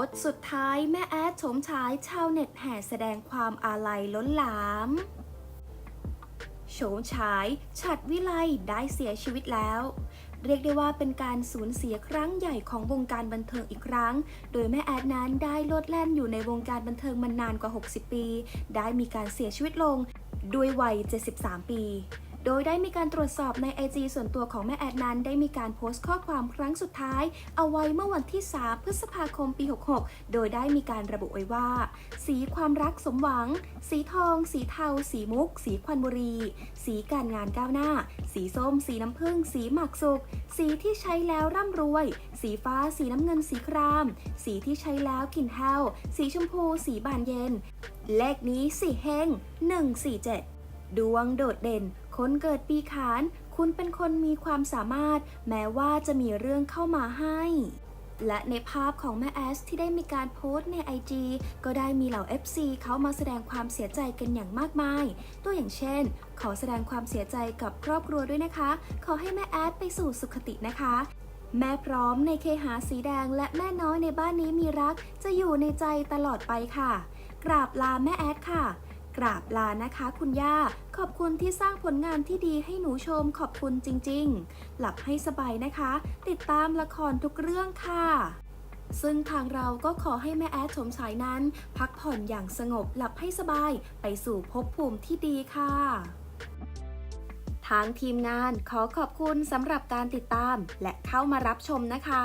สต์ สุดท้ายแม่แอดโฉมฉายชาวเน็ตแห่แสดงความอาลัยล้นหลามโฉมฉายฉัดวิไลได้เสียชีวิตแล้ว เรียกได้ว่าเป็นการสูญเสียครั้งใหญ่ของวงการบันเทิงอีกครั้ง โดยแม่แอดนั้นได้โลดแล่นอยู่ในวงการบันเทิงมานานกว่า 60 ปี ได้มีการเสียชีวิตลงด้วยวัย 73 ปี โดยได้มีการตรวจสอบใน IG ส่วนตัวของแม่แอดนั้น ได้มีการโพสต์ข้อความครั้งสุดท้าย เอาไว้เมื่อวันที่ 3 พฤษภาคมปี 66 โดยได้มีการระบุไว้ว่า สีความรักสมหวัง สีทอง สีเทา สีมุก สีควันบุรี สีการงานก้าวหน้า สีส้ม สีน้ำผึ้ง สีหมากสุก สีที่ใช้แล้วร่ำรวย สีฟ้า สีน้ำเงิน สีคราม สีที่ใช้แล้วกลิ่นแห้วสีชมพู สีบานเย็น เลขนี้สีเฮง147 ดวงโดดเด่น คนเกิดปีขาน คุณเป็นคนมีความสามารถ แม้ว่าจะมีเรื่องเข้ามาให้ และในภาพของแม่แอสที่ได้มีการโพสต์ใน IG ก็ได้มีเหล่า FC เขามาแสดงความเสียใจกันอย่างมากมาย ตัวอย่างเช่น ขอแสดงความเสียใจกับครอบครัวด้วยนะคะ ขอให้แม่แอดไปสู่สุขตินะคะแม่พร้อมในเคหาสีแดงและแม่น้อยในบ้านนี้มีรัก จะอยู่ในใจตลอดไปค่ะ กราบลาแม่แอดค่ะ กราบลานะคะคุณย่า ขอบคุณที่สร้างผลงานที่ดีให้หนูชมขอบคุณจริง ๆ หลับให้สบายนะคะ ติดตามละครทุกเรื่องค่ะ ซึ่งทางเราก็ขอให้แม่แอดชมฉายนั้น พักผ่อนอย่างสงบหลับให้สบายไปสู่ภพภูมิที่ดีค่ะทางทีมงานขอขอบคุณสำหรับการติดตามและเข้ามารับชมนะคะ